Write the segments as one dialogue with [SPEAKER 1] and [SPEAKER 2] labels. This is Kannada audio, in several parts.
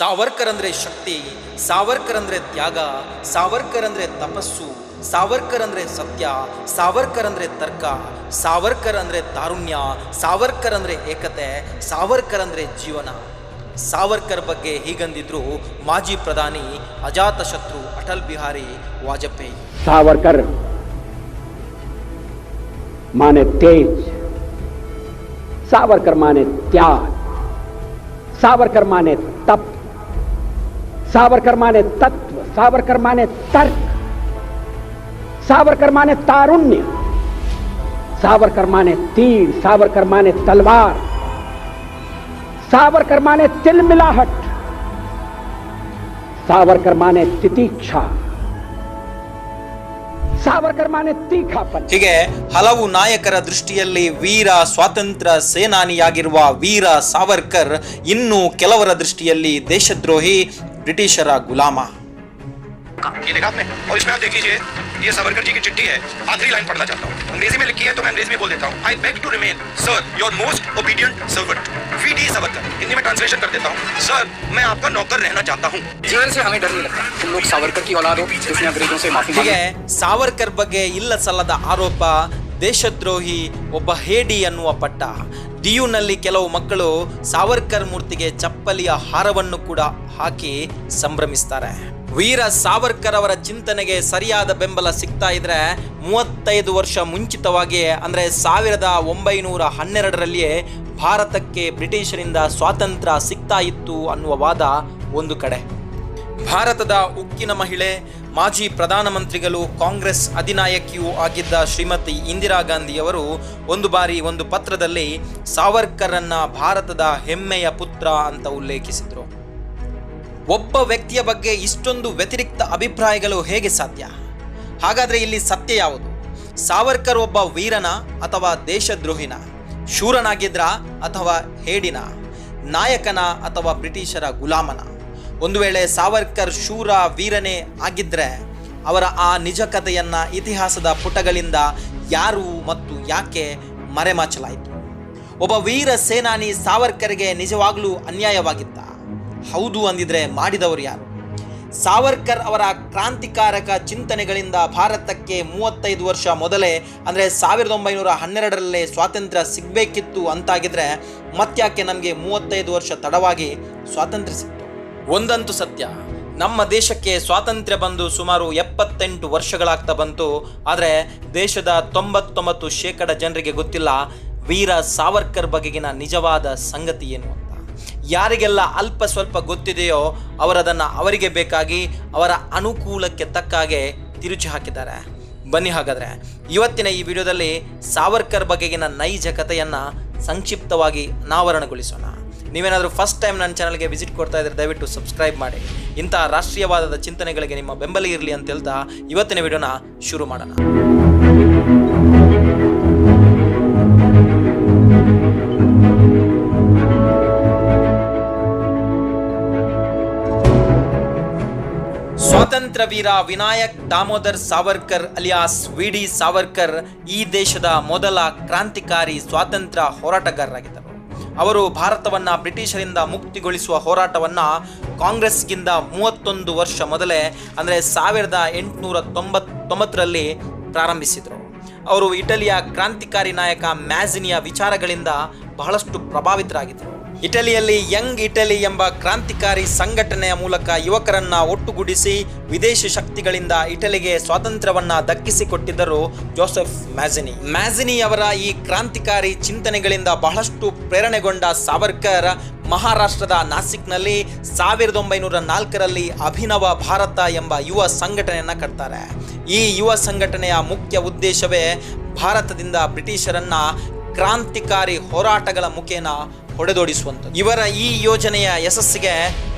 [SPEAKER 1] ಸಾವರ್ಕರ್ ಅಂದರೆ ಶಕ್ತಿ ಸಾವರ್ಕರ್ ಅಂದರೆ ತ್ಯಾಗ ಸಾವರ್ಕರ್ ಅಂದರೆ ತಪಸ್ಸು ಸಾವರ್ಕರ್ ಅಂದರೆ ಸತ್ಯ ಸಾವರ್ಕರ್ ಅಂದರೆ ತರ್ಕ ಸಾವರ್ಕರ್ ಅಂದರೆ ತಾರುಣ್ಯ ಸಾವರ್ಕರ್ ಅಂದರೆ ಏಕತೆ ಸಾವರ್ಕರ್ ಅಂದರೆ ಜೀವನ. ಸಾವರ್ಕರ್ ಬಗ್ಗೆ ಹೀಗಂದಿದ್ರು ಮಾಜಿ ಪ್ರಧಾನಿ ಅಜಾತ ಶತ್ರು ಅಟಲ್ ಬಿಹಾರಿ ವಾಜಪೇಯಿ.
[SPEAKER 2] ಸಾವರ್ಕರ್ ಮಾನೆ ತೇಜ್, ಸಾವರ್ಕರ್ ಮಾನೆ ತ್ಯಾಗ, ಸಾವರ್ಕರ್ ಮಾನೆ ತಪ್ સાવરકર માને તત્વ સાવરકર માને તર્ક સાવરકર માને તારુણ્ય સાવરકર માને તીર સાવરકર માને તલવાર સાવરકર માને તિલમિલાહટ સાવરકર માને ತಿತಿಕ್ಷಾ ಸಾವರ್ಕರ್ ಮಾನೆ
[SPEAKER 1] ಹೀಗೆ ಹಲವು ನಾಯಕರ ದೃಷ್ಟಿಯಲ್ಲಿ ವೀರ ಸ್ವಾತಂತ್ರ್ಯ ಸೇನಾನಿಯಾಗಿರುವ ವೀರ ಸಾವರ್ಕರ್ ಇನ್ನು ಕೆಲವರ ದೃಷ್ಟಿಯಲ್ಲಿ ದೇಶದ್ರೋಹಿ ಬ್ರಿಟಿಷರ ಗುಲಾಮ
[SPEAKER 3] ये देखा आपने और इसमें आप देख लीजिए ये सावरकर जी की चिट्ठी है आखिरी लाइन पढ़ना चाहता हूँ अंग्रेजी में लिखी है तो मैं अंग्रेजी में बोल देता हूँ I beg to remain sir your most obedient servant V D Savarkar Hindi में ट्रांसलेशन कर देता हूँ सर मैं आपका नौकर रहना चाहता हूँ
[SPEAKER 4] जेल से हमें डर नहीं लगता तुम लोग सावरकर की औलाद हो जिसने अंग्रेजों से माफी मांगी
[SPEAKER 1] ಹೀಗೆ ಸಾವರ್ಕರ್ ಬಗ್ಗೆ ಇಲ್ಲ ಸಲ್ಲದ ಆರೋಪ ದೇಶದ್ರೋಹಿ ಒಬ್ಬ ಹೇಡಿ ಅನ್ನುವ ಪಟ್ಟ. ದಿಯುನಲ್ಲಿ ಕೆಲವು ಮಕ್ಕಳು ಸಾವರ್ಕರ್ ಮೂರ್ತಿಗೆ ಚಪ್ಪಲಿಯ ಹಾರವನ್ನು ಕೂಡ ಹಾಕಿ ಸಂಭ್ರಮಿಸ್ತಾರೆ. ವೀರ ಸಾವರ್ಕರ್ ಅವರ ಚಿಂತನೆಗೆ ಸರಿಯಾದ ಬೆಂಬಲ ಸಿಗ್ತಾ ಇದ್ರೆ ಮೂವತ್ತೈದು ವರ್ಷ ಮುಂಚಿತವಾಗಿ ಅಂದ್ರೆ ಸಾವಿರದ ಒಂಬೈನೂರ ಹನ್ನೆರಡರಲ್ಲಿಯೇ ಭಾರತಕ್ಕೆ ಬ್ರಿಟಿಷರಿಂದ ಸ್ವಾತಂತ್ರ್ಯ ಸಿಗ್ತಾ ಇತ್ತು ಅನ್ನುವ ವಾದ ಒಂದು ಕಡೆ. ಭಾರತದ ಉಕ್ಕಿನ ಮಹಿಳೆ, ಮಾಜಿ ಪ್ರಧಾನಮಂತ್ರಿಗಳು ಕಾಂಗ್ರೆಸ್ ಅಧಿನಾಯಕಿಯೂ ಆಗಿದ್ದ ಶ್ರೀಮತಿ ಇಂದಿರಾ ಗಾಂಧಿಯವರು ಒಂದು ಬಾರಿ ಒಂದು ಪತ್ರದಲ್ಲಿ ಸಾವರ್ಕರನ್ನ ಭಾರತದ ಹೆಮ್ಮೆಯ ಪುತ್ರ ಅಂತ ಉಲ್ಲೇಖಿಸಿದರು. ಒಬ್ಬ ವ್ಯಕ್ತಿಯ ಬಗ್ಗೆ ಇಷ್ಟೊಂದು ವ್ಯತಿರಿಕ್ತ ಅಭಿಪ್ರಾಯಗಳು ಹೇಗೆ ಸಾಧ್ಯ? ಹಾಗಾದರೆ ಇಲ್ಲಿ ಸತ್ಯ ಯಾವುದು? ಸಾವರ್ಕರ್ ಒಬ್ಬ ವೀರನ ಅಥವಾ ದೇಶದ್ರೋಹಿನ, ಶೂರನಾಗಿದ್ರ ಅಥವಾ ಹೇಡಿನ, ನಾಯಕನ ಅಥವಾ ಬ್ರಿಟಿಷರ ಗುಲಾಮನ? ಒಂದು ವೇಳೆ ಸಾವರ್ಕರ್ ಶೂರ ವೀರನೇ ಆಗಿದ್ರೆ ಅವರ ಆ ನಿಜ ಕಥೆಯನ್ನ ಇತಿಹಾಸದ ಪುಟಗಳಿಂದ ಯಾರು ಮತ್ತು ಯಾಕೆ ಮರೆಮಾಚಲಾಯಿತು? ಒಬ್ಬ ವೀರ ಸೇನಾನಿ ಸಾವರ್ಕರ್ಗೆ ನಿಜವಾಗ್ಲೂ ಅನ್ಯಾಯವಾಗಿದ್ದ ಹೌದು ಅಂದಿದ್ರೆ ಮಾಡಿದವರು ಯಾರು? ಸಾವರ್ಕರ್ ಅವರ ಕ್ರಾಂತಿಕಾರಕ ಚಿಂತನೆಗಳಿಂದ ಭಾರತಕ್ಕೆ ಮೂವತ್ತೈದು ವರ್ಷ ಮೊದಲೇ, ಅಂದರೆ ಸಾವಿರದ ಒಂಬೈನೂರ ಹನ್ನೆರಡರಲ್ಲೇ ಸ್ವಾತಂತ್ರ್ಯ ಸಿಗಬೇಕಿತ್ತು ಅಂತಾಗಿದ್ರೆ ಮತ್ತ್ಯಾಕೆ ನಮಗೆ ಮೂವತ್ತೈದು ವರ್ಷ ತಡವಾಗಿ ಸ್ವಾತಂತ್ರ್ಯ ಸಿಕ್ತು ಒಂದಂತೂ ಸತ್ಯ. ನಮ್ಮ ದೇಶಕ್ಕೆ ಸ್ವಾತಂತ್ರ್ಯ ಬಂದು ಸುಮಾರು ಎಪ್ಪತ್ತೆಂಟು ವರ್ಷಗಳಾಗ್ತಾ ಬಂತು. ಆದರೆ ದೇಶದ ತೊಂಬತ್ತೊಂಬತ್ತು ಶೇಕಡ ಜನರಿಗೆ ಗೊತ್ತಿಲ್ಲ ವೀರ ಸಾವರ್ಕರ್ ಬಗೆಗಿನ ನಿಜವಾದ ಸಂಗತಿ ಏನು ಅಂತ. ಯಾರಿಗೆಲ್ಲ ಅಲ್ಪ ಸ್ವಲ್ಪ ಗೊತ್ತಿದೆಯೋ ಅವರದನ್ನು ಅವರಿಗೆ ಬೇಕಾಗಿ ಅವರ ಅನುಕೂಲಕ್ಕೆ ತಕ್ಕ ಹಾಗೆ ತಿರುಚಿ ಹಾಕಿದ್ದಾರೆ. ಬನ್ನಿ ಹಾಗಾದರೆ. ಇವತ್ತಿನ ಈ ವಿಡಿಯೋದಲ್ಲಿ ಸಾವರ್ಕರ್ ಬಗೆಗಿನ ನೈಜ ಕಥೆಯನ್ನು ಸಂಕ್ಷಿಪ್ತವಾಗಿ ಅನಾವರಣಗೊಳಿಸೋಣ. ನೀವೇನಾದರೂ ಫಸ್ಟ್ ಟೈಮ್ ನನ್ನ ಚಾನಲ್ಗೆ ವಿಸಿಟ್ ಕೊಡ್ತಾ ಇದ್ದರೆ ದಯವಿಟ್ಟು ಸಬ್ಸ್ಕ್ರೈಬ್ ಮಾಡಿ. ಇಂತಹ ರಾಷ್ಟ್ರೀಯವಾದದ ಚಿಂತನೆಗಳಿಗೆ ನಿಮ್ಮ ಬೆಂಬಲ ಇರಲಿ ಅಂತ ಹೇಳ್ತಾ ಇವತ್ತಿನ ವಿಡಿಯೋನ ಶುರು ಮಾಡೋಣ. ಸ್ವಾತಂತ್ರ್ಯ Veer Vinayak Damodar Savarkar alias V D Savarkar ಈ ದೇಶದ ಮೊದಲ ಕ್ರಾಂತಿಕಾರಿ ಸ್ವಾತಂತ್ರ್ಯ ಹೋರಾಟಗಾರರಾಗಿದ್ದರು. ಅವರು ಭಾರತವನ್ನು ಬ್ರಿಟಿಷರಿಂದ ಮುಕ್ತಿಗೊಳಿಸುವ ಹೋರಾಟವನ್ನು ಕಾಂಗ್ರೆಸ್ಗಿಂತ ಮೂವತ್ತೊಂದು ವರ್ಷ ಮೊದಲೇ, ಅಂದರೆ ಸಾವಿರದ ಎಂಟುನೂರ ತೊಂಬತ್ತೊಂಬತ್ತರಲ್ಲಿ ಪ್ರಾರಂಭಿಸಿದರು. ಅವರು ಇಟಲಿಯ ಕ್ರಾಂತಿಕಾರಿ ನಾಯಕ ಮ್ಯಾಜಿನಿಯ ವಿಚಾರಗಳಿಂದ ಬಹಳಷ್ಟು ಪ್ರಭಾವಿತರಾಗಿದ್ದರು ಇಟಲಿಯಲ್ಲಿ ಯಂಗ್ ಇಟಲಿ ಎಂಬ ಕ್ರಾಂತಿಕಾರಿ ಸಂಘಟನೆಯ ಮೂಲಕ ಯುವಕರನ್ನ ಒಟ್ಟುಗೂಡಿಸಿ ವಿದೇಶಿ ಶಕ್ತಿಗಳಿಂದ ಇಟಲಿಗೆ ಸ್ವಾತಂತ್ರ್ಯವನ್ನ ದಕ್ಕಿಸಿಕೊಟ್ಟಿದ್ದರು ಜೋಸೆಫ್ ಮ್ಯಾಜಿನಿ. ಮ್ಯಾಜಿನಿ ಅವರ ಈ ಕ್ರಾಂತಿಕಾರಿ ಚಿಂತನೆಗಳಿಂದ ಬಹಳಷ್ಟು ಪ್ರೇರಣೆಗೊಂಡ ಸಾವರ್ಕರ್ ಮಹಾರಾಷ್ಟ್ರದ ನಾಸಿಕ್ನಲ್ಲಿ ಸಾವಿರದ ಒಂಬೈನೂರ ನಾಲ್ಕರಲ್ಲಿ ಅಭಿನವ ಭಾರತ ಎಂಬ ಯುವ ಸಂಘಟನೆಯನ್ನು ಕಟ್ತಾರೆ. ಈ ಯುವ ಸಂಘಟನೆಯ ಮುಖ್ಯ ಉದ್ದೇಶವೇ ಭಾರತದಿಂದ ಬ್ರಿಟಿಷರನ್ನ ಕ್ರಾಂತಿಕಾರಿ ಹೋರಾಟಗಳ ಮುಖೇನ ಹೊಡೆದೋಡಿಸುವಂಥದ್ದು. ಇವರ ಈ ಯೋಜನೆಯ ಯಶಸ್ಸಿಗೆ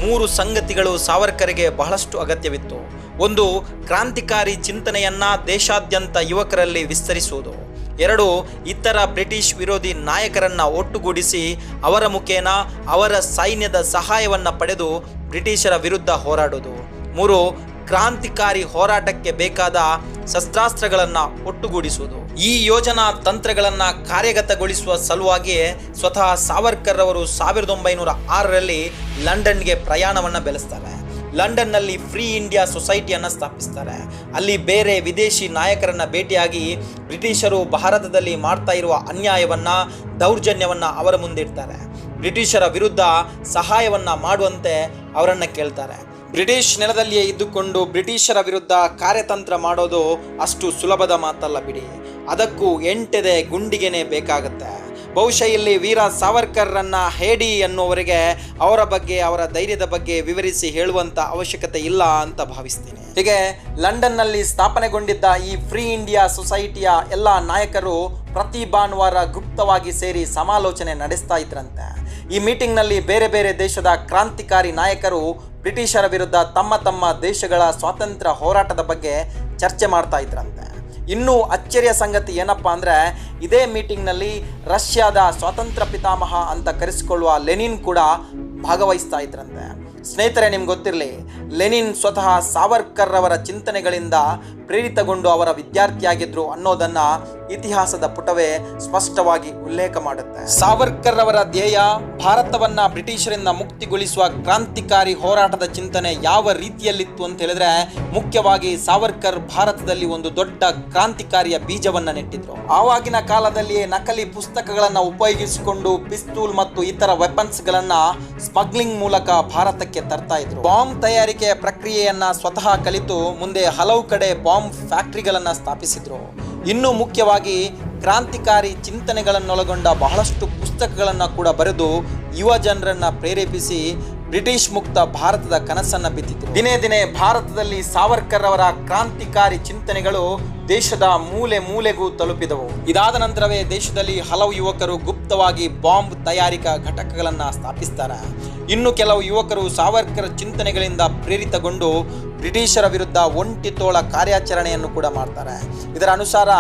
[SPEAKER 1] ಮೂರು ಸಂಗತಿಗಳು ಸಾವರ್ಕರ್ಗೆ ಬಹಳಷ್ಟು ಅಗತ್ಯವಿತ್ತು. ಒಂದು, ಕ್ರಾಂತಿಕಾರಿ ಚಿಂತನೆಯನ್ನ ದೇಶಾದ್ಯಂತ ಯುವಕರಲ್ಲಿ ವಿಸ್ತರಿಸುವುದು. ಎರಡು, ಇತರ ಬ್ರಿಟಿಷ್ ವಿರೋಧಿ ನಾಯಕರನ್ನ ಒಟ್ಟುಗೂಡಿಸಿ ಅವರ ಮುಖೇನ ಅವರ ಸೈನ್ಯದ ಸಹಾಯವನ್ನ ಪಡೆದು ಬ್ರಿಟಿಷರ ವಿರುದ್ಧ ಹೋರಾಡುವುದು. ಮೂರು ಕ್ರಾಂತಿಕಾರಿ ಹೋರಾಟಕ್ಕೆ ಬೇಕಾದ ಶಸ್ತ್ರಾಸ್ತ್ರಗಳನ್ನು ಒಟ್ಟುಗೂಡಿಸುವುದು. ಈ ಯೋಜನಾ ತಂತ್ರಗಳನ್ನು ಕಾರ್ಯಗತಗೊಳಿಸುವ ಸಲುವಾಗಿ ಸ್ವತಃ ಸಾವರ್ಕರ್ ಅವರು ಸಾವಿರದ ಒಂಬೈನೂರ ಆರರಲ್ಲಿ ಲಂಡನ್ಗೆ ಪ್ರಯಾಣವನ್ನು ಬೆಳೆಸ್ತಾರೆ. ಲಂಡನ್ನಲ್ಲಿ ಫ್ರೀ ಇಂಡಿಯಾ ಸೊಸೈಟಿಯನ್ನು ಸ್ಥಾಪಿಸ್ತಾರೆ. ಅಲ್ಲಿ ಬೇರೆ ವಿದೇಶಿ ನಾಯಕರನ್ನು ಭೇಟಿಯಾಗಿ ಬ್ರಿಟಿಷರು ಭಾರತದಲ್ಲಿ ಮಾಡ್ತಾ ಇರುವ ಅನ್ಯಾಯವನ್ನು, ದೌರ್ಜನ್ಯವನ್ನು ಅವರ ಮುಂದಿಡ್ತಾರೆ. ಬ್ರಿಟಿಷರ ವಿರುದ್ಧ ಸಹಾಯವನ್ನು ಮಾಡುವಂತೆ ಅವರನ್ನು ಕೇಳ್ತಾರೆ. ಬ್ರಿಟಿಷ್ ನೆಲದಲ್ಲಿಯೇ ಇದ್ದುಕೊಂಡು ಬ್ರಿಟಿಷರ ವಿರುದ್ಧ ಕಾರ್ಯತಂತ್ರ ಮಾಡೋದು ಅಷ್ಟು ಸುಲಭದ ಮಾತಲ್ಲ ಬಿಡಿ. ಅದಕ್ಕೂ ಎಂಟೆದೆ ಗುಂಡಿಗೆನೆ ಬೇಕಾಗುತ್ತೆ. ಬಹುಶಃ ಇಲ್ಲಿ ವೀರ ಸಾವರ್ಕರ್ರನ್ನ ಹೇಡಿ ಅನ್ನುವರಿಗೆ ಅವರ ಬಗ್ಗೆ, ಅವರ ಧೈರ್ಯದ ಬಗ್ಗೆ ವಿವರಿಸಿ ಹೇಳುವಂತ ಅವಶ್ಯಕತೆ ಇಲ್ಲ ಅಂತ ಭಾವಿಸ್ತೀನಿ. ಹೀಗೆ ಲಂಡನ್ನಲ್ಲಿ ಸ್ಥಾಪನೆಗೊಂಡಿದ್ದ ಈ ಫ್ರೀ ಇಂಡಿಯಾ ಸೊಸೈಟಿಯ ಎಲ್ಲ ನಾಯಕರು ಪ್ರತಿ ಭಾನುವಾರ ಗುಪ್ತವಾಗಿ ಸೇರಿ ಸಮಾಲೋಚನೆ ನಡೆಸ್ತಾ ಇದ್ರಂತೆ. ಈ ಮೀಟಿಂಗ್ನಲ್ಲಿ ಬೇರೆ ಬೇರೆ ದೇಶದ ಕ್ರಾಂತಿಕಾರಿ ನಾಯಕರು ಬ್ರಿಟಿಷರ ವಿರುದ್ಧ ತಮ್ಮ ತಮ್ಮ ದೇಶಗಳ ಸ್ವಾತಂತ್ರ್ಯ ಹೋರಾಟದ ಬಗ್ಗೆ ಚರ್ಚೆ ಮಾಡ್ತಾ ಇದ್ರಂತೆ. ಇನ್ನೂ ಅಚ್ಚರಿಯ ಸಂಗತಿ ಏನಪ್ಪ ಅಂದರೆ, ಇದೇ ಮೀಟಿಂಗ್ನಲ್ಲಿ ರಷ್ಯಾದ ಸ್ವಾತಂತ್ರ್ಯ ಪಿತಾಮಹ ಅಂತ ಕರೆಸಿಕೊಳ್ಳುವ ಲೆನಿನ್ ಕೂಡ ಭಾಗವಹಿಸ್ತಾ ಇದ್ರಂತೆ. ಸ್ನೇಹಿತರೆ, ನಿಮ್ಗೆ ಗೊತ್ತಿರಲಿ, ಲೆನಿನ್ ಸ್ವತಃ ಸಾವರ್ಕರ್ ಅವರ ಚಿಂತನೆಗಳಿಂದ ಪ್ರೇರಿತಗೊಂಡು ಅವರ ವಿದ್ಯಾರ್ಥಿಯಾಗಿದ್ರು ಅನ್ನೋದನ್ನ ಇತಿಹಾಸದ ಪುಟವೇ ಸ್ಪಷ್ಟವಾಗಿ ಉಲ್ಲೇಖ ಮಾಡುತ್ತೆ. ಸಾವರ್ಕರ್ ಅವರ ಧ್ಯೇಯ, ಭಾರತವನ್ನ ಬ್ರಿಟಿಷರಿಂದ ಮುಕ್ತಿಗೊಳಿಸುವ ಕ್ರಾಂತಿಕಾರಿ ಹೋರಾಟದ ಚಿಂತನೆ ಯಾವ ರೀತಿಯಲ್ಲಿತ್ತು ಅಂತ ಹೇಳಿದ್ರೆ, ಮುಖ್ಯವಾಗಿ ಸಾವರ್ಕರ್ ಭಾರತದಲ್ಲಿ ಒಂದು ದೊಡ್ಡ ಕ್ರಾಂತಿಕಾರಿಯ ಬೀಜವನ್ನ ನೆಟ್ಟಿದ್ರು. ಆವಾಗಿನ ಕಾಲದಲ್ಲಿಯೇ ನಕಲಿ ಪುಸ್ತಕಗಳನ್ನ ಉಪಯೋಗಿಸಿಕೊಂಡು ಪಿಸ್ತೂಲ್ ಮತ್ತು ಇತರ ವೆಪನ್ಸ್ ಗಳನ್ನ ಸ್ಮಗ್ಲಿಂಗ್ ಮೂಲಕ ಭಾರತಕ್ಕೆ ತರ್ತಾ ಇದ್ರು. ಬಾಂಬ್ ತಯಾರಿಕೆಯ ಪ್ರಕ್ರಿಯೆಯನ್ನ ಸ್ವತಃ ಕಲಿತು ಮುಂದೆ ಹಲವು ಕಡೆ ಬಾಂಬ್ ಫ್ಯಾಕ್ಟರಿಗಳನ್ನ ಸ್ಥಾಪಿಸಿದರು. ಇನ್ನೂ ಮುಖ್ಯವಾಗಿ ಕ್ರಾಂತಿಕಾರಿ ಚಿಂತನೆಗಳನ್ನೊಳಗೊಂಡ ಬಹಳಷ್ಟು ಪುಸ್ತಕಗಳನ್ನು ಕೂಡ ಬರೆದು ಯುವ ಜನರನ್ನು ಪ್ರೇರೇಪಿಸಿ ಬ್ರಿಟಿಷ್ ಮುಕ್ತ ಭಾರತದ ಕನಸನ್ನು ಬಿದ್ದಿತು ದಿನೇ ದಿನೇ ಭಾರತದಲ್ಲಿ ಸಾವರ್ಕರ್ ಅವರ ಕ್ರಾಂತಿಕಾರಿ ಚಿಂತನೆಗಳು ದೇಶದ ಮೂಲೆ ಮೂಲೆಗೂ ತಲುಪಿದವು. ಇದಾದ ನಂತರವೇ ದೇಶದಲ್ಲಿ ಹಲವು ಯುವಕರು ಗುಪ್ತವಾಗಿ ಬಾಂಬ್ ತಯಾರಿಕಾ ಘಟಕಗಳನ್ನು ಸ್ಥಾಪಿಸ್ತಾರೆ. ಇನ್ನು ಕೆಲವು ಯುವಕರು ಸಾವರ್ಕರ್ ಚಿಂತನೆಗಳಿಂದ ಪ್ರೇರಿತಗೊಂಡು ಬ್ರಿಟಿಷರ ವಿರುದ್ಧ ಒಂಟಿ ತೋಳ ಕಾರ್ಯಾಚರಣೆಯನ್ನು ಕೂಡ ಮಾಡ್ತಾರೆ. ಇದರ ಅನುಸಾರ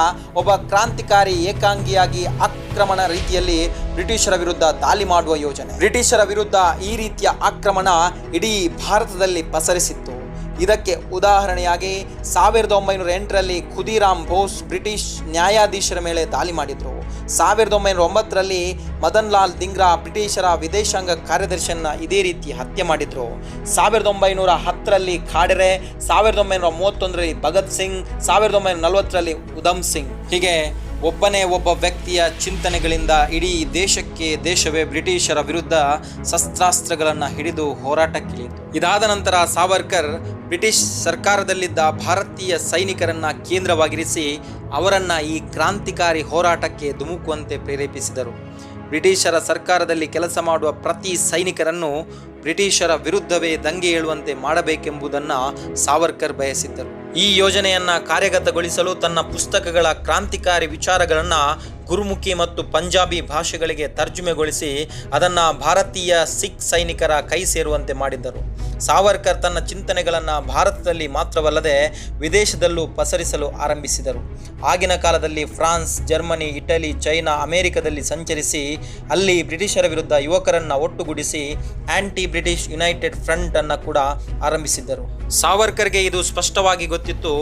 [SPEAKER 1] ಒಬ್ಬ ಕ್ರಾಂತಿಕಾರಿ ಏಕಾಂಗಿಯಾಗಿ ಆಕ್ರಮಣ ರೀತಿಯಲ್ಲಿ ಬ್ರಿಟಿಷರ ವಿರುದ್ಧ ದಾಳಿ ಮಾಡುವ ಯೋಜನೆ. ಬ್ರಿಟಿಷರ ವಿರುದ್ಧ ಈ ರೀತಿಯ ಆಕ್ರಮಣ ಇಡೀ ಭಾರತದಲ್ಲಿ ಪಸರಿಸಿತ್ತು. ಇದಕ್ಕೆ ಉದಾಹರಣೆಯಾಗಿ ಸಾವಿರದ ಒಂಬೈನೂರ ಎಂಟರಲ್ಲಿ ಖುದಿರಾಮ್ ಬೋಸ್ ಬ್ರಿಟಿಷ್ ನ್ಯಾಯಾಧೀಶರ ಮೇಲೆ ದಾಳಿ ಮಾಡಿದರು. ಸಾವಿರದ ಒಂಬೈನೂರ ಒಂಬತ್ತರಲ್ಲಿ ಮದನ್ ಲಾಲ್ ದಿಂಗ್ರಾ ಬ್ರಿಟಿಷರ ವಿದೇಶಾಂಗ ಕಾರ್ಯದರ್ಶಿಯನ್ನ ಇದೇ ರೀತಿ ಹತ್ಯೆ ಮಾಡಿದರು. ಸಾವಿರದ ಒಂಬೈನೂರ ಹತ್ತರಲ್ಲಿ ಖಾಡೆರೆ ಸಾವಿರದ ಒಂಬೈನೂರ ಮೂವತ್ತೊಂದರಲ್ಲಿ ಭಗತ್ ಸಿಂಗ್, ಸಾವಿರದ ಒಂಬೈನೂರ ನಲವತ್ತರಲ್ಲಿ ಉಧಮ್ ಸಿಂಗ್. ಹೀಗೆ ಒಬ್ಬನೇ ಒಬ್ಬ ವ್ಯಕ್ತಿಯ ಚಿಂತನೆಗಳಿಂದ ಇಡೀ ದೇಶಕ್ಕೆ ದೇಶವೇ ಬ್ರಿಟಿಷರ ವಿರುದ್ಧ ಶಸ್ತ್ರಾಸ್ತ್ರಗಳನ್ನು ಹಿಡಿದು ಹೋರಾಟಕ್ಕಿಳಿಯಿತು. ಇದಾದ ನಂತರ ಸಾವರ್ಕರ್ ಬ್ರಿಟಿಷ್ ಸರ್ಕಾರದಲ್ಲಿದ್ದ ಭಾರತೀಯ ಸೈನಿಕರನ್ನು ಕೇಂದ್ರವಾಗಿರಿಸಿ ಅವರನ್ನು ಈ ಕ್ರಾಂತಿಕಾರಿ ಹೋರಾಟಕ್ಕೆ ಧುಮುಕುವಂತೆ ಪ್ರೇರೇಪಿಸಿದರು. ಬ್ರಿಟಿಷರ ಸರ್ಕಾರದಲ್ಲಿ ಕೆಲಸ ಮಾಡುವ ಪ್ರತಿ ಸೈನಿಕರನ್ನು ಬ್ರಿಟಿಷರ ವಿರುದ್ಧವೇ ದಂಗೆ ಏಳುವಂತೆ ಮಾಡಬೇಕೆಂಬುದನ್ನು ಸಾವರ್ಕರ್ ಬಯಸಿದ್ದರು. ಈ ಯೋಜನೆಯನ್ನ ಕಾರ್ಯಗತಗೊಳಿಸಲು ತನ್ನ ಪುಸ್ತಕಗಳ ಕ್ರಾಂತಿಕಾರಿ ವಿಚಾರಗಳನ್ನು ಗುರುಮುಖಿ ಮತ್ತು ಪಂಜಾಬಿ ಭಾಷೆಗಳಿಗೆ ತರ್ಜುಮೆಗೊಳಿಸಿ ಅದನ್ನು ಭಾರತೀಯ ಸಿಖ್ ಸೈನಿಕರ ಕೈ ಸೇರುವಂತೆ ಮಾಡಿದ್ದರು. ಸಾವರ್ಕರ್ ತನ್ನ ಚಿಂತನೆಗಳನ್ನು ಭಾರತದಲ್ಲಿ ಮಾತ್ರವಲ್ಲದೆ ವಿದೇಶದಲ್ಲೂ ಪಸರಿಸಲು ಆರಂಭಿಸಿದರು. ಆಗಿನ ಕಾಲದಲ್ಲಿ ಫ್ರಾನ್ಸ್, ಜರ್ಮನಿ, ಇಟಲಿ, ಚೈನಾ, ಅಮೆರಿಕದಲ್ಲಿ ಸಂಚರಿಸಿ ಅಲ್ಲಿ ಬ್ರಿಟಿಷರ ವಿರುದ್ಧ ಯುವಕರನ್ನ ಒಟ್ಟುಗೂಡಿಸಿ ಆ್ಯಂಟಿ ಬ್ರಿಟಿಷ್ ಯುನೈಟೆಡ್ ಫ್ರಂಟ್ ಅನ್ನು ಕೂಡ ಆರಂಭಿಸಿದ್ದರು. ಸಾವರ್ಕರ್ಗೆ ಇದು ಸ್ಪಷ್ಟವಾಗಿ ಗೊತ್ತಿತ್ತು,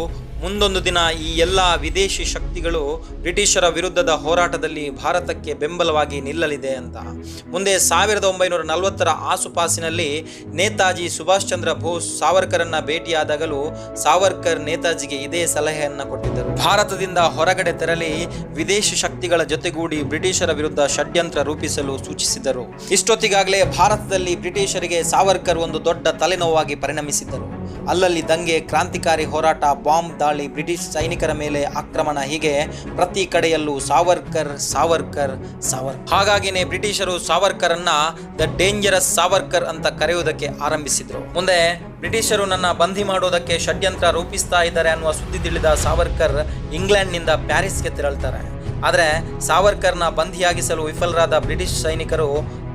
[SPEAKER 1] ಮುಂದೊಂದು ದಿನ ಈ ಎಲ್ಲ ವಿದೇಶಿ ಶಕ್ತಿಗಳು ಬ್ರಿಟಿಷರ ವಿರುದ್ಧದ ಹೋರಾಟದಲ್ಲಿ ಭಾರತಕ್ಕೆ ಬೆಂಬಲವಾಗಿ ನಿಲ್ಲಲಿದೆ ಅಂತ. ಮುಂದೆ ಸಾವಿರದ ಒಂಬೈನೂರ ನಲವತ್ತರ ಆಸುಪಾಸಿನಲ್ಲಿ ನೇತಾಜಿ ಸುಭಾಷ್ ಚಂದ್ರ ಬೋಸ್ ಸಾವರ್ಕರನ್ನ ಭೇಟಿಯಾದಾಗಲೂ ಸಾವರ್ಕರ್ ನೇತಾಜಿಗೆ ಇದೇ ಸಲಹೆಯನ್ನ ಕೊಟ್ಟಿದ್ದರು. ಭಾರತದಿಂದ ಹೊರಗಡೆ ತೆರಳಿ ವಿದೇಶಿ ಶಕ್ತಿಗಳ ಜೊತೆಗೂಡಿ ಬ್ರಿಟಿಷರ ವಿರುದ್ಧ ಷಡ್ಯಂತ್ರ ರೂಪಿಸಲು ಸೂಚಿಸಿದರು. ಇಷ್ಟೊತ್ತಿಗಾಗಲೇ ಭಾರತದಲ್ಲಿ ಬ್ರಿಟಿಷರಿಗೆ ಸಾವರ್ಕರ್ ಒಂದು ದೊಡ್ಡ ತಲೆನೋವಾಗಿ ಪರಿಣಮಿಸಿದ್ದರು. ಅಲ್ಲಲ್ಲಿ ದಂಗೆ ಕ್ರಾಂತಿಕಾರಿ ಹೋರಾಟ, ಬಾಂಬ್ ದಾಳಿ, ಬ್ರಿಟಿಷ್ ಸೈನಿಕರ ಮೇಲೆ ಆಕ್ರಮಣ. ಹೀಗೆ ಪ್ರತಿ ಕಡೆಯಲ್ಲೂ ಸಾವರ್ಕರ್ ಸಾವರ್ಕರ್ ಸಾವರ್ ಹಾಗಾಗಿನೇ ಬ್ರಿಟಿಷರು ಸಾವರ್ಕರನ್ನ ದ ಡೇಂಜರಸ್ ಸಾವರ್ಕರ್ ಅಂತ ಕರೆಯುವುದಕ್ಕೆ ಆರಂಭಿಸಿದ್ರು. ಮುಂದೆ ಬ್ರಿಟಿಷರು ನನ್ನ ಬಂಧಿ ಮಾಡೋದಕ್ಕೆ ಷಡ್ಯಂತ್ರ ರೂಪಿಸ್ತಾ ಇದ್ದಾರೆ ಅನ್ನುವ ಸುದ್ದಿ ತಿಳಿದ ಸಾವರ್ಕರ್ ಇಂಗ್ಲೆಂಡ್ನಿಂದ ಪ್ಯಾರಿಸ್ಗೆ ತೆರಳ್ತಾರೆ. ಆದರೆ ಸಾವರ್ಕರ್ನ ಬಂಧಿಯಾಗಿಸಲು ವಿಫಲರಾದ ಬ್ರಿಟಿಷ್ ಸೈನಿಕರು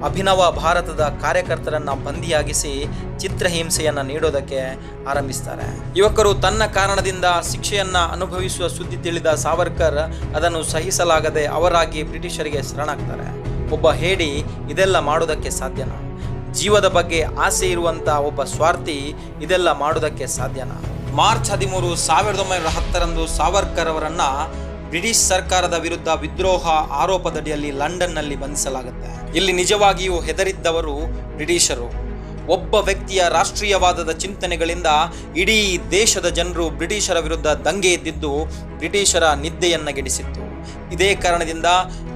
[SPEAKER 1] ಅಭಿನವ ಭಾರತದ ಕಾರ್ಯಕರ್ತರನ್ನು ಬಂದಿಯಾಗಿಸಿ ಚಿತ್ರಹಿಂಸೆಯನ್ನು ನೀಡೋದಕ್ಕೆ ಆರಂಭಿಸ್ತಾರೆ. ಯುವಕರು ತನ್ನ ಕಾರಣದಿಂದ ಶಿಕ್ಷೆಯನ್ನು ಅನುಭವಿಸುವ ಸುದ್ದಿ ತಿಳಿದ ಸಾವರ್ಕರ್ ಅದನ್ನು ಸಹಿಸಲಾಗದೆ ಅವರಾಗಿ ಬ್ರಿಟಿಷರಿಗೆ ಶರಣಾಗ್ತಾರೆ. ಒಬ್ಬ ಹೇಡಿ ಇದೆಲ್ಲ ಮಾಡೋದಕ್ಕೆ ಸಾಧ್ಯನಾ? ಜೀವದ ಬಗ್ಗೆ ಆಸೆ ಇರುವಂಥ ಒಬ್ಬ ಸ್ವಾರ್ಥಿ ಇದೆಲ್ಲ ಮಾಡೋದಕ್ಕೆ ಸಾಧ್ಯನಾ? ಮಾರ್ಚ್ ಹದಿಮೂರು ಸಾವಿರದ ಒಂಬೈನೂರ ಹತ್ತರಂದು ಸಾವರ್ಕರ್ ಅವರನ್ನು ಬ್ರಿಟಿಷ್ ಸರ್ಕಾರದ ವಿರುದ್ಧ ವಿದ್ರೋಹ ಆರೋಪದಡಿಯಲ್ಲಿ ಲಂಡನ್ನಲ್ಲಿ ಬಂಧಿಸಲಾಗುತ್ತೆ. ಇಲ್ಲಿ ನಿಜವಾಗಿಯೂ ಹೆದರಿದ್ದವರು ಬ್ರಿಟಿಷರು. ಒಬ್ಬ ವ್ಯಕ್ತಿಯ ರಾಷ್ಟ್ರೀಯವಾದದ ಚಿಂತನೆಗಳಿಂದ ಇಡೀ ದೇಶದ ಜನರು ಬ್ರಿಟಿಷರ ವಿರುದ್ಧ ದಂಗೆ ಎದ್ದಿದ್ದು ಬ್ರಿಟಿಷರ ನಿದ್ದೆಯನ್ನಗೆಡಿಸಿತ್ತು. ಇದೇ ಕಾರಣದಿಂದ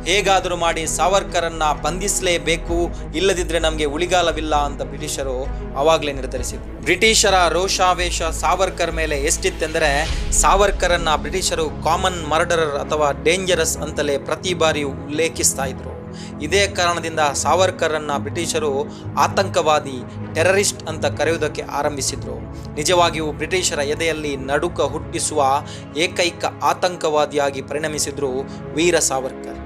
[SPEAKER 1] ಹೇಗಾದರೂ ಮಾಡಿ ಸಾವರ್ಕರನ್ನ ಬಂಧಿಸಲೇಬೇಕು ಇಲ್ಲದಿದ್ದರೆ ನಮಗೆ ಉಳಿಗಾಲವಿಲ್ಲ ಅಂತ ಬ್ರಿಟಿಷರು ಆವಾಗಲೇ ನಿರ್ಧರಿಸಿದರು. ಬ್ರಿಟಿಷರ ರೋಷಾವೇಶ ಸಾವರ್ಕರ್ ಮೇಲೆ ಎಷ್ಟಿತ್ತೆಂದರೆ ಸಾವರ್ಕರನ್ನ ಬ್ರಿಟಿಷರು ಕಾಮನ್ ಮರ್ಡರರ್ ಅಥವಾ ಡೇಂಜರಸ್ ಅಂತಲೇ ಪ್ರತಿ ಬಾರಿಯೂ ಉಲ್ಲೇಖಿಸ್ತಾ ಇದ್ರು. ಇದೇ ಕಾರಣದಿಂದ ಸಾವರ್ಕರನ್ನು ಬ್ರಿಟಿಷರು ಆತಂಕವಾದಿ, ಟೆರರಿಸ್ಟ್ ಅಂತ ಕರೆಯುವುದಕ್ಕೆ ಆರಂಭಿಸಿದರು. ನಿಜವಾಗಿಯೂ ಬ್ರಿಟಿಷರ ಎದೆಯಲ್ಲಿ ನಡುಕ ಹುಟ್ಟಿಸುವ ಏಕೈಕ ಆತಂಕವಾದಿಯಾಗಿ ಪರಿಣಮಿಸಿದ್ರು ವೀರ ಸಾವರ್ಕರ್.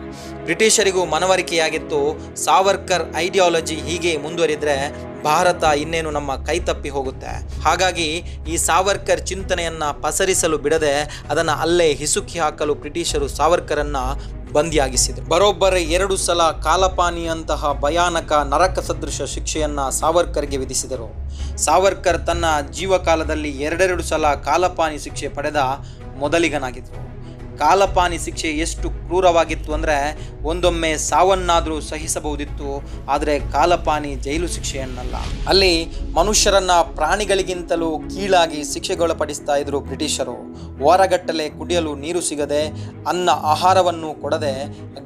[SPEAKER 1] ಬ್ರಿಟಿಷರಿಗೂ ಮನವರಿಕೆಯಾಗಿತ್ತು ಸಾವರ್ಕರ್ ಐಡಿಯಾಲಜಿ ಹೀಗೆ ಮುಂದುವರಿದರೆ ಭಾರತ ಇನ್ನೇನು ನಮ್ಮ ಕೈತಪ್ಪಿ ಹೋಗುತ್ತೆ. ಹಾಗಾಗಿ ಈ ಸಾವರ್ಕರ್ ಚಿಂತನೆಯನ್ನ ಪಸರಿಸಲು ಬಿಡದೆ ಅದನ್ನು ಅಲ್ಲೇ ಹಿಸುಕಿ ಹಾಕಲು ಬ್ರಿಟಿಷರು ಸಾವರ್ಕರನ್ನ ಬಂದಿಯಾಗಿಸಿದರು. ಬರೋಬ್ಬರ ಎರಡು ಸಲ ಕಾಲಪಾನಿಯಂತಹ ಭಯಾನಕ ನರಕ ಸದೃಶ ಶಿಕ್ಷೆಯನ್ನ ಸಾವರ್ಕರ್ಗೆ ವಿಧಿಸಿದರು. ಸಾವರ್ಕರ್ ತನ್ನ ಜೀವಕಾಲದಲ್ಲಿ ಎರಡೆರಡು ಸಲ ಕಾಲಪಾನಿ ಶಿಕ್ಷೆ ಪಡೆದ ಮೊದಲಿಗನಾಗಿದ್ದರು. ಕಾಲಪಾನಿ ಶಿಕ್ಷೆ ಎಷ್ಟು ಕ್ರೂರವಾಗಿತ್ತು ಅಂದರೆ ಒಂದೊಮ್ಮೆ ಸಾವನ್ನಾದರೂ ಸಹಿಸಬಹುದಿತ್ತು, ಆದರೆ ಕಾಲಪಾನಿ ಜೈಲು ಶಿಕ್ಷೆಯನ್ನಲ್ಲ. ಅಲ್ಲಿ ಮನುಷ್ಯರನ್ನ ಪ್ರಾಣಿಗಳಿಗಿಂತಲೂ ಕೀಳಾಗಿ ಶಿಕ್ಷೆಗೊಳಪಡಿಸ್ತಾ ಇದ್ರು ಬ್ರಿಟಿಷರು. ವಾರಗಟ್ಟಲೆ ಕುಡಿಯಲು ನೀರು ಸಿಗದೆ ಅನ್ನ ಆಹಾರವನ್ನು ಕೊಡದೆ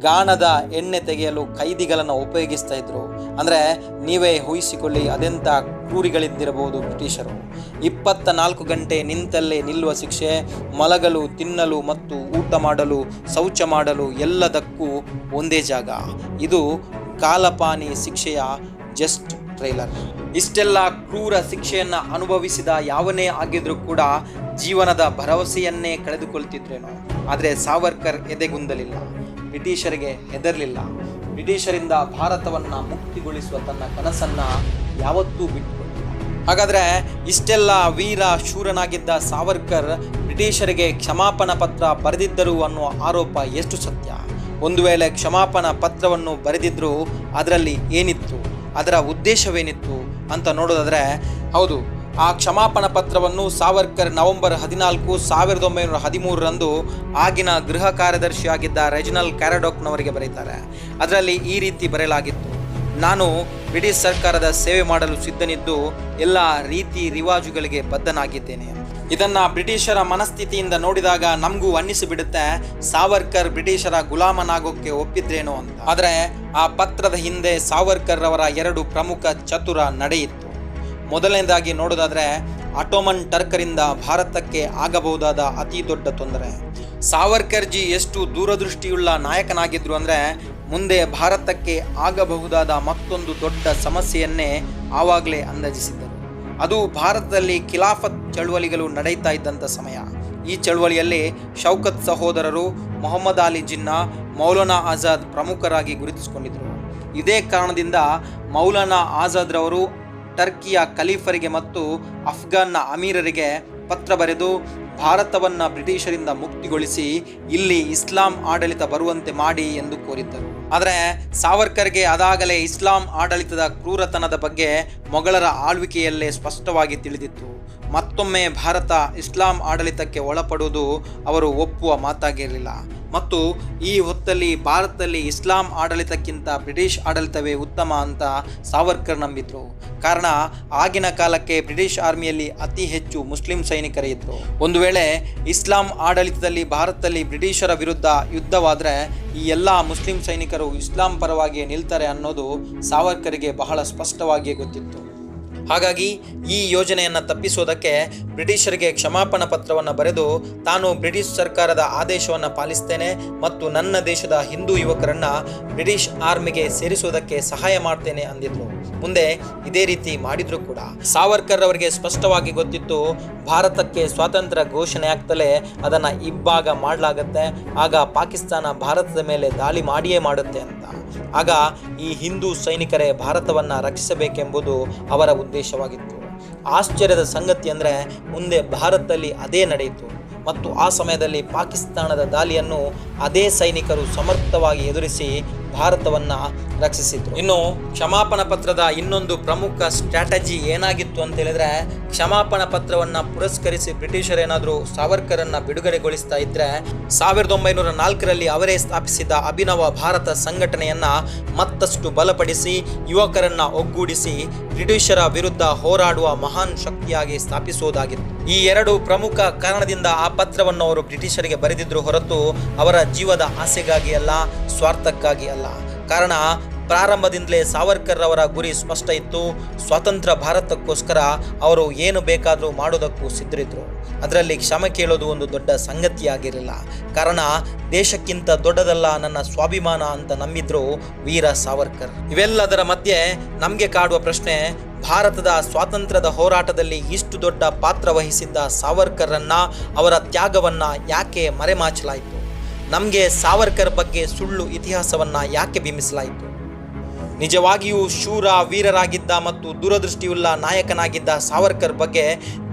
[SPEAKER 1] ಗಾಣದ ಎಣ್ಣೆ ತೆಗೆಯಲು ಕೈದಿಗಳನ್ನು ಉಪಯೋಗಿಸ್ತಾ ಇದ್ರು. ಅಂದರೆ ನೀವೇ ಊಹಿಸಿಕೊಳ್ಳಿ ಅದೆಂಥ ಕ್ರೂರಿಗಳಿದ್ದಿರಬಹುದು ಬ್ರಿಟಿಷರು. ಇಪ್ಪತ್ತ ನಾಲ್ಕು ಗಂಟೆ ನಿಂತಲ್ಲೇ ನಿಲ್ಲುವ ಶಿಕ್ಷೆ, ಮಲಗಲು, ತಿನ್ನಲು ಮತ್ತು ಊಟ ಮಾಡಲು, ಶೌಚ ಮಾಡಲು ಎಲ್ಲದಕ್ಕೂ ಒಂದೇ ಜಾಗ. ಇದು ಕಾಲಪಾನಿ ಶಿಕ್ಷೆಯ ಜಸ್ಟ್ ಟ್ರೈಲರ್. ಇಷ್ಟೆಲ್ಲ ಕ್ರೂರ ಶಿಕ್ಷೆಯನ್ನು ಅನುಭವಿಸಿದ ಯಾವನೇ ಆಗಿದ್ರೂ ಕೂಡ ಜೀವನದ ಭರವಸೆಯನ್ನೇ ಕಳೆದುಕೊಳ್ತಿದ್ರೇನೋ, ಆದರೆ ಸಾವರ್ಕರ್ ಎದೆಗುಂದಲಿಲ್ಲ, ಬ್ರಿಟಿಷರಿಗೆ ಹೆದರಲಿಲ್ಲ. ಬ್ರಿಟಿಷರಿಂದ ಭಾರತವನ್ನ ಮುಕ್ತಿಗೊಳಿಸುವ ತನ್ನ ಕನಸನ್ನ ಯಾವತ್ತೂ ಬಿಟ್ಟುಕೊಟ್ಟಿಲ್ಲ. ಹಾಗಾದ್ರೆ ಇಷ್ಟೆಲ್ಲ ವೀರ ಶೂರನಾಗಿದ್ದ ಸಾವರ್ಕರ್ ಬ್ರಿಟಿಷರಿಗೆ ಕ್ಷಮಾಪಣ ಪತ್ರ ಬರೆದಿದ್ದರು ಅನ್ನುವ ಆರೋಪ ಎಷ್ಟು ಸತ್ಯ? ಒಂದು ವೇಳೆ ಕ್ಷಮಾಪಣ ಪತ್ರವನ್ನು ಬರೆದಿದ್ರು, ಅದರಲ್ಲಿ ಏನಿತ್ತು? ಅದರ ಉದ್ದೇಶವೇನಿತ್ತು? ಅಂತ ನೋಡೋದಾದರೆ ಹೌದು, ಆ ಕ್ಷಮಾಪಣಾ ಪತ್ರವನ್ನು ಸಾವರ್ಕರ್ ನವೆಂಬರ್ ಹದಿನಾಲ್ಕು ಸಾವಿರದ ಒಂಬೈನೂರ ಹದಿಮೂರರಂದು ಆಗಿನ ಗೃಹ ಕಾರ್ಯದರ್ಶಿಯಾಗಿದ್ದ ರೆಜಿನಲ್ ಕ್ಯಾರಡೋಕ್ನವರಿಗೆ ಬರೀತಾರೆ. ಅದರಲ್ಲಿ ಈ ರೀತಿ ಬರೆಯಲಾಗಿತ್ತು, ನಾನು ಬ್ರಿಟಿಷ್ ಸರ್ಕಾರದ ಸೇವೆ ಮಾಡಲು ಸಿದ್ಧನಿದ್ದು, ಎಲ್ಲ ರೀತಿ ರಿವಾಜುಗಳಿಗೆ ಬದ್ಧನಾಗಿದ್ದೇನೆ ಇದನ್ನ ಬ್ರಿಟಿಷರ ಮನಸ್ಥಿತಿಯಿಂದ ನೋಡಿದಾಗ ನಮಗೂ ಅನ್ನಿಸಿಬಿಡುತ್ತೆ, ಸಾವರ್ಕರ್ ಬ್ರಿಟಿಷರ ಗುಲಾಮನಾಗೋಕ್ಕೆ ಒಪ್ಪಿದ್ರೇನೋ ಅಂತ. ಆದರೆ ಆ ಪತ್ರದ ಹಿಂದೆ ಸಾವರ್ಕರ್ ಅವರ ಎರಡು ಪ್ರಮುಖ ಚತುರ ನಡೆಯಿತ್ತು. ಮೊದಲನೇದಾಗಿ ನೋಡೋದಾದ್ರೆ ಅಟೋಮನ್ ಟರ್ಕರಿಂದ ಭಾರತಕ್ಕೆ ಆಗಬಹುದಾದ ಅತಿ ದೊಡ್ಡ ತೊಂದರೆ. ಸಾವರ್ಕರ್ಜಿ ಎಷ್ಟು ದೂರದೃಷ್ಟಿಯುಳ್ಳ ನಾಯಕನಾಗಿದ್ರು ಅಂದ್ರೆ ಮುಂದೆ ಭಾರತಕ್ಕೆ ಆಗಬಹುದಾದ ಮತ್ತೊಂದು ದೊಡ್ಡ ಸಮಸ್ಯೆಯನ್ನೇ ಆವಾಗಲೇ ಅಂದಾಜಿಸಿದ್ದರು. ಅದು ಭಾರತದಲ್ಲಿ ಖಿಲಾಫತ್ ಚಳುವಳಿಗಳು ನಡೀತಾ ಇದ್ದಂಥ ಸಮಯ. ಈ ಚಳುವಳಿಯಲ್ಲಿ ಶೌಕತ್ ಸಹೋದರರು ಮೊಹಮ್ಮದ್ ಅಲಿ ಜಿನ್ನಾ, ಮೌಲಾನಾ ಆಜಾದ್ ಪ್ರಮುಖರಾಗಿ ಗುರುತಿಸಿಕೊಂಡಿದ್ದರು. ಇದೇ ಕಾರಣದಿಂದ ಮೌಲಾನಾ ಆಜಾದ್ರವರು ಟರ್ಕಿಯ ಖಲೀಫರಿಗೆ ಮತ್ತು ಅಫ್ಘಾನ್ನ ಅಮೀರರಿಗೆ ಪತ್ರ ಬರೆದು ಭಾರತವನ್ನ ಬ್ರಿಟಿಷರಿಂದ ಮುಕ್ತಿಗೊಳಿಸಿ ಇಲ್ಲಿ ಇಸ್ಲಾಂ ಆಡಳಿತ ಬರುವಂತೆ ಮಾಡಿ ಎಂದು ಕೋರಿದ್ದರು. ಆದರೆ ಸಾವರ್ಕರ್ಗೆ ಅದಾಗಲೇ ಇಸ್ಲಾಂ ಆಡಳಿತದ ಕ್ರೂರತನದ ಬಗ್ಗೆ ಮೊಘಲರ ಆಳ್ವಿಕೆಯಲ್ಲೇ ಸ್ಪಷ್ಟವಾಗಿ ತಿಳಿದಿತ್ತು. ಮತ್ತೊಮ್ಮೆ ಭಾರತ ಇಸ್ಲಾಂ ಆಡಳಿತಕ್ಕೆ ಒಳಪಡುವುದು ಅವರು ಒಪ್ಪುವ ಮಾತಾಗಿರಲಿಲ್ಲ. ಮತ್ತು ಈ ಹೊತ್ತಲ್ಲಿ ಭಾರತದಲ್ಲಿ ಇಸ್ಲಾಂ ಆಡಳಿತಕ್ಕಿಂತ ಬ್ರಿಟಿಷ್ ಆಡಳಿತವೇ ಉತ್ತಮ ಅಂತ ಸಾವರ್ಕರ್ ನಂಬಿದ್ರು. ಕಾರಣ, ಆಗಿನ ಕಾಲಕ್ಕೆ ಬ್ರಿಟಿಷ್ ಆರ್ಮಿಯಲ್ಲಿ ಅತಿ ಹೆಚ್ಚು ಮುಸ್ಲಿಂ ಸೈನಿಕರೇ ಇದ್ರು. ಒಂದು ವೇಳೆ ಇಸ್ಲಾಂ ಆಡಳಿತದಲ್ಲಿ ಭಾರತದಲ್ಲಿ ಬ್ರಿಟಿಷರ ವಿರುದ್ಧ ಯುದ್ಧವಾದರೆ ಈ ಎಲ್ಲ ಮುಸ್ಲಿಂ ಸೈನಿಕರು ಇಸ್ಲಾಂ ಪರವಾಗಿ ನಿಲ್ತಾರೆ ಅನ್ನೋದು ಸಾವರ್ಕರಿಗೆ ಬಹಳ ಸ್ಪಷ್ಟವಾಗಿಯೇ ಗೊತ್ತಿತ್ತು. ಹಾಗಾಗಿ ಈ ಯೋಜನೆಯನ್ನು ತಪ್ಪಿಸೋದಕ್ಕೆ ಬ್ರಿಟಿಷರಿಗೆ ಕ್ಷಮಾಪಣಾ ಪತ್ರವನ್ನು ಬರೆದು ತಾನು ಬ್ರಿಟಿಷ್ ಸರ್ಕಾರದ ಆದೇಶವನ್ನು ಪಾಲಿಸ್ತೇನೆ ಮತ್ತು ನನ್ನ ದೇಶದ ಹಿಂದೂ ಯುವಕರನ್ನು ಬ್ರಿಟಿಷ್ ಆರ್ಮಿಗೆ ಸೇರಿಸುವುದಕ್ಕೆ ಸಹಾಯ ಮಾಡ್ತೇನೆ ಅಂದಿದ್ರು. ಮುಂದೆ ಇದೇ ರೀತಿ ಮಾಡಿದ್ರು ಕೂಡ. ಸಾವರ್ಕರ್ ಅವರಿಗೆ ಸ್ಪಷ್ಟವಾಗಿ ಗೊತ್ತಿತ್ತು, ಭಾರತಕ್ಕೆ ಸ್ವಾತಂತ್ರ್ಯ ಘೋಷಣೆ ಆಗ್ತಲೇ ಅದನ್ನು ಇಬ್ಬಾಗ ಮಾಡಲಾಗತ್ತೆ, ಆಗ ಪಾಕಿಸ್ತಾನ ಭಾರತದ ಮೇಲೆ ದಾಳಿ ಮಾಡಿಯೇ ಮಾಡುತ್ತೆ ಅಂತ. ಆಗ ಈ ಹಿಂದೂ ಸೈನಿಕರೇ ಭಾರತವನ್ನು ರಕ್ಷಿಸಬೇಕೆಂಬುದು ಅವರ ಉದ್ದೇಶವಾಗಿತ್ತು. ಆಶ್ಚರ್ಯದ ಸಂಗತಿ ಅಂದರೆ ಮುಂದೆ ಭಾರತದಲ್ಲಿ ಅದೇ ನಡೆಯಿತು ಮತ್ತು ಆ ಸಮಯದಲ್ಲಿ ಪಾಕಿಸ್ತಾನದ ದಾಳಿಯನ್ನು ಅದೇ ಸೈನಿಕರು ಸಮರ್ಥವಾಗಿ ಎದುರಿಸಿ ಭಾರತವನ್ನ ರಕ್ಷಿಸಿದ್ರು. ಇನ್ನು ಕ್ಷಮಾಪಣ ಪತ್ರದ ಇನ್ನೊಂದು ಪ್ರಮುಖ ಸ್ಟ್ರಾಟಜಿ ಏನಾಗಿತ್ತು ಅಂತ ಹೇಳಿದ್ರೆ, ಕ್ಷಮಾಪಣಾ ಪತ್ರವನ್ನ ಪುರಸ್ಕರಿಸಿ ಬ್ರಿಟಿಷರ್ ಏನಾದರೂ ಸಾವರ್ಕರನ್ನ ಬಿಡುಗಡೆಗೊಳಿಸ್ತಾ ಇದ್ರೆ, ಸಾವಿರದ ಒಂಬೈನೂರ ನಾಲ್ಕರಲ್ಲಿ ಅವರೇ ಸ್ಥಾಪಿಸಿದ ಅಭಿನವ ಭಾರತ ಸಂಘಟನೆಯನ್ನ ಮತ್ತಷ್ಟು ಬಲಪಡಿಸಿ, ಯುವಕರನ್ನ ಒಗ್ಗೂಡಿಸಿ ಬ್ರಿಟಿಷರ ವಿರುದ್ಧ ಹೋರಾಡುವ ಮಹಾನ್ ಶಕ್ತಿಯಾಗಿ ಸ್ಥಾಪಿಸುವುದಾಗಿತ್ತು. ಈ ಎರಡು ಪ್ರಮುಖ ಕಾರಣದಿಂದ ಆ ಪತ್ರವನ್ನು ಅವರು ಬ್ರಿಟಿಷರಿಗೆ ಬರೆದಿದ್ರು ಹೊರತು ಅವರ ಜೀವದ ಆಸೆಗಾಗಿ ಅಲ್ಲ, ಸ್ವಾರ್ಥಕ್ಕಾಗಿ ಅಲ್ಲ. ಕಾರಣ ಪ್ರಾರಂಭದಿಂದಲೇ ಸಾವರ್ಕರ್ ಅವರ ಗುರಿ ಸ್ಪಷ್ಟ ಇತ್ತು. ಸ್ವತಂತ್ರ ಭಾರತಕ್ಕೋಸ್ಕರ ಅವರು ಏನು ಬೇಕಾದರೂ ಮಾಡೋದಕ್ಕೂ ಸಿದ್ಧರಿದ್ರು. ಅದರಲ್ಲಿ ಕ್ಷಮೆ ಕೇಳೋದು ಒಂದು ದೊಡ್ಡ ಸಂಗತಿಯಾಗಿರಲಿಲ್ಲ. ಕಾರಣ, ದೇಶಕ್ಕಿಂತ ದೊಡ್ಡದಲ್ಲ ನನ್ನ ಸ್ವಾಭಿಮಾನ ಅಂತ ನಂಬಿದ್ರು ವೀರ ಸಾವರ್ಕರ್. ಇವೆಲ್ಲದರ ಮಧ್ಯೆ ನಮಗೆ ಕಾಡುವ ಪ್ರಶ್ನೆ, ಭಾರತದ ಸ್ವಾತಂತ್ರ್ಯದ ಹೋರಾಟದಲ್ಲಿ ಇಷ್ಟು ದೊಡ್ಡ ಪಾತ್ರ ವಹಿಸಿದ್ದ ಸಾವರ್ಕರ್ರನ್ನ ಅವರ ತ್ಯಾಗವನ್ನ ಯಾಕೆ ಮರೆಮಾಚಲಾಯಿತು? ನಮಗೆ ಸಾವರ್ಕರ್ ಬಗ್ಗೆ ಸುಳ್ಳು ಇತಿಹಾಸವನ್ನು ಯಾಕೆ ಬಿಂಬಿಸಲಾಯಿತು? ನಿಜವಾಗಿಯೂ ಶೂರ ವೀರರಾಗಿದ್ದ ಮತ್ತು ದೂರದೃಷ್ಟಿಯುಳ್ಳ ನಾಯಕನಾಗಿದ್ದ ಸಾವರ್ಕರ್ ಬಗ್ಗೆ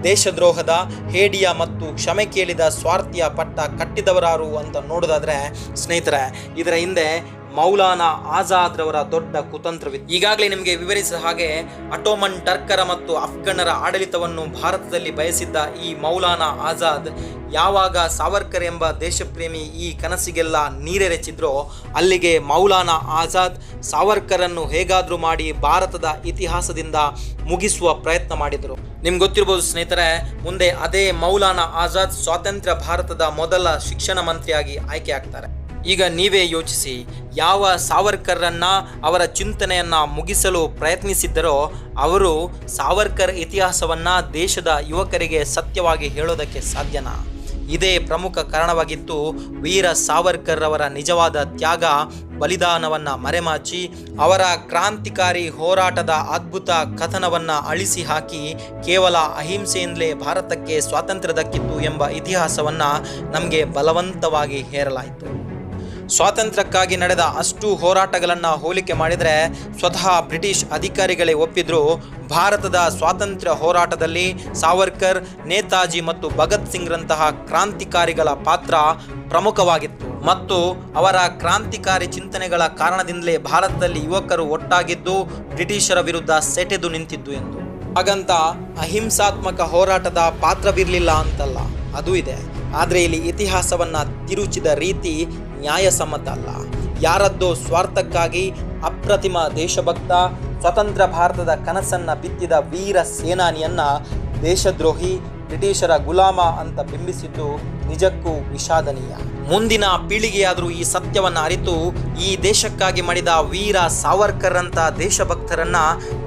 [SPEAKER 1] ದೇಶದ್ರೋಹದ, ಹೇಡಿಯ ಮತ್ತು ಕ್ಷಮೆ ಕೇಳಿದ ಸ್ವಾರ್ಥಿಯ ಪಟ್ಟ ಕಟ್ಟಿದವರಾರು ಅಂತ ನೋಡೋದಾದರೆ, ಸ್ನೇಹಿತರೆ, ಇದರ ಹಿಂದೆ ಮೌಲಾನಾ ಆಜಾದ್ ರವರ ದೊಡ್ಡ ಕುತಂತ್ರವಿತ್ತು. ಈಗಾಗಲೇ ನಿಮಗೆ ವಿವರಿಸಿದ ಹಾಗೆ ಅಟೋಮನ್ ಟರ್ಕರ ಮತ್ತು ಅಫ್ಘನ್ನರ ಆಡಳಿತವನ್ನು ಭಾರತದಲ್ಲಿ ಬಯಸಿದ್ದ ಈ ಮೌಲಾನಾ ಆಜಾದ್ ಯಾವಾಗ ಸಾವರ್ಕರ್ ಎಂಬ ದೇಶಪ್ರೇಮಿ ಈ ಕನಸಿಗೆಲ್ಲ ನೀರೆರೆಚಿದ್ರೋ ಅಲ್ಲಿಗೆ ಮೌಲಾನಾ ಆಜಾದ್ ಸಾವರ್ಕರನ್ನು ಹೇಗಾದರೂ ಮಾಡಿ ಭಾರತದ ಇತಿಹಾಸದಿಂದ ಮುಗಿಸುವ ಪ್ರಯತ್ನ ಮಾಡಿದರು. ನಿಮ್ಗೆ ಗೊತ್ತಿರ್ಬೋದು ಸ್ನೇಹಿತರೆ, ಮುಂದೆ ಅದೇ ಮೌಲಾನಾ ಆಜಾದ್ ಸ್ವಾತಂತ್ರ್ಯ ಭಾರತದ ಮೊದಲ ಶಿಕ್ಷಣ ಮಂತ್ರಿಯಾಗಿ ಆಯ್ಕೆ ಆಗ್ತಾರೆ ಈಗ ನೀವೇ ಯೋಚಿಸಿ, ಯಾವ ಸಾವರ್ಕರ್ರನ್ನ ಅವರ ಚಿಂತನೆಯನ್ನ ಮುಗಿಸಲು ಪ್ರಯತ್ನಿಸಿದ್ದರೋ, ಅವರು ಸಾವರ್ಕರ್ ಇತಿಹಾಸವನ್ನ ದೇಶದ ಯುವಕರಿಗೆ ಸತ್ಯವಾಗಿ ಹೇಳೋದಕ್ಕೆ ಸಾಧ್ಯನಾ? ಇದೇ ಪ್ರಮುಖ ಕಾರಣವಾಗಿತ್ತು ವೀರ ಸಾವರ್ಕರ್ ಅವರ ನಿಜವಾದ ತ್ಯಾಗ, ಬಲಿದಾನವನ್ನು ಮರೆಮಾಚಿ, ಅವರ ಕ್ರಾಂತಿಕಾರಿ ಹೋರಾಟದ ಅದ್ಭುತ ಕಥನವನ್ನ ಅಳಿಸಿ ಹಾಕಿ, ಕೇವಲ ಅಹಿಂಸೆಯಿಂದಲೇ ಭಾರತಕ್ಕೆ ಸ್ವಾತಂತ್ರ್ಯ ದಕ್ಕಿತ್ತು ಎಂಬ ಇತಿಹಾಸವನ್ನು ನಮಗೆ ಬಲವಂತವಾಗಿ ಹೇರಲಾಯಿತು. ಸ್ವಾತಂತ್ರ್ಯಕ್ಕಾಗಿ ನಡೆದ ಅಷ್ಟು ಹೋರಾಟಗಳನ್ನು ಹೋಲಿಕೆ ಮಾಡಿದರೆ ಸ್ವತಃ ಬ್ರಿಟಿಷ್ ಅಧಿಕಾರಿಗಳೇ ಒಪ್ಪಿದ್ರು. ಭಾರತದ ಸ್ವಾತಂತ್ರ್ಯ ಹೋರಾಟದಲ್ಲಿ ಸಾವರ್ಕರ್, ನೇತಾಜಿ ಮತ್ತು ಭಗತ್ ಸಿಂಗ್ರಂತಹ ಕ್ರಾಂತಿಕಾರಿಗಳ ಪಾತ್ರ ಪ್ರಮುಖವಾಗಿತ್ತು. ಮತ್ತು ಅವರ ಕ್ರಾಂತಿಕಾರಿ ಚಿಂತನೆಗಳ ಕಾರಣದಿಂದಲೇ ಭಾರತದಲ್ಲಿ ಯುವಕರು ಒಟ್ಟಾಗಿದ್ದು ಬ್ರಿಟಿಷರ ವಿರುದ್ಧ ಸೆಟೆದು ನಿಂತಿದ್ದು ಎಂದು. ಹಾಗಂತ ಅಹಿಂಸಾತ್ಮಕ ಹೋರಾಟದ ಪಾತ್ರವಿರಲಿಲ್ಲ ಅಂತಲ್ಲ, ಅದು ಇದೆ. ಆದರೆ ಇಲ್ಲಿ ಇತಿಹಾಸವನ್ನು ತಿರುಚಿದ ರೀತಿ ನ್ಯಾಯಸಮ್ಮತ ಅಲ್ಲ. ಯಾರದ್ದೋ ಸ್ವಾರ್ಥಕ್ಕಾಗಿ ಅಪ್ರತಿಮ ದೇಶಭಕ್ತ, ಸ್ವತಂತ್ರ ಭಾರತದ ಕನಸನ್ನ ಬಿತ್ತಿದ ವೀರ ಸೇನಾನಿಯನ್ನ ದೇಶದ್ರೋಹಿ, ಬ್ರಿಟಿಷರ ಗುಲಾಮ ಅಂತ ಬಿಂಬಿಸಿದ್ದು ನಿಜಕ್ಕೂ ವಿಷಾದನೀಯ. ಮುಂದಿನ ಪೀಳಿಗೆಯಾದರೂ ಈ ಸತ್ಯವನ್ನ ಅರಿತು ಈ ದೇಶಕ್ಕಾಗಿ ಮಾಡಿದ ವೀರ ಸಾವರ್ಕರ್ ಅಂತ ದೇಶಭಕ್ತರನ್ನ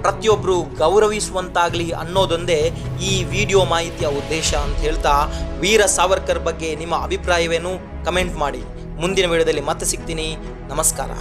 [SPEAKER 1] ಪ್ರತಿಯೊಬ್ಬರು ಗೌರವಿಸುವಂತಾಗ್ಲಿ ಅನ್ನೋದೊಂದೇ ಈ ವಿಡಿಯೋ ಮಾಹಿತಿಯ ಉದ್ದೇಶ ಅಂತ ಹೇಳ್ತಾ ವೀರ ಸಾವರ್ಕರ್ ಬಗ್ಗೆ ನಿಮ್ಮ ಅಭಿಪ್ರಾಯವೇನು? ಕಮೆಂಟ್ ಮಾಡಿ. ಮುಂದಿನ ವಿಡಿಯೋದಲ್ಲಿ ಮತ್ತೆ ಸಿಗ್ತೀನಿ. ನಮಸ್ಕಾರ.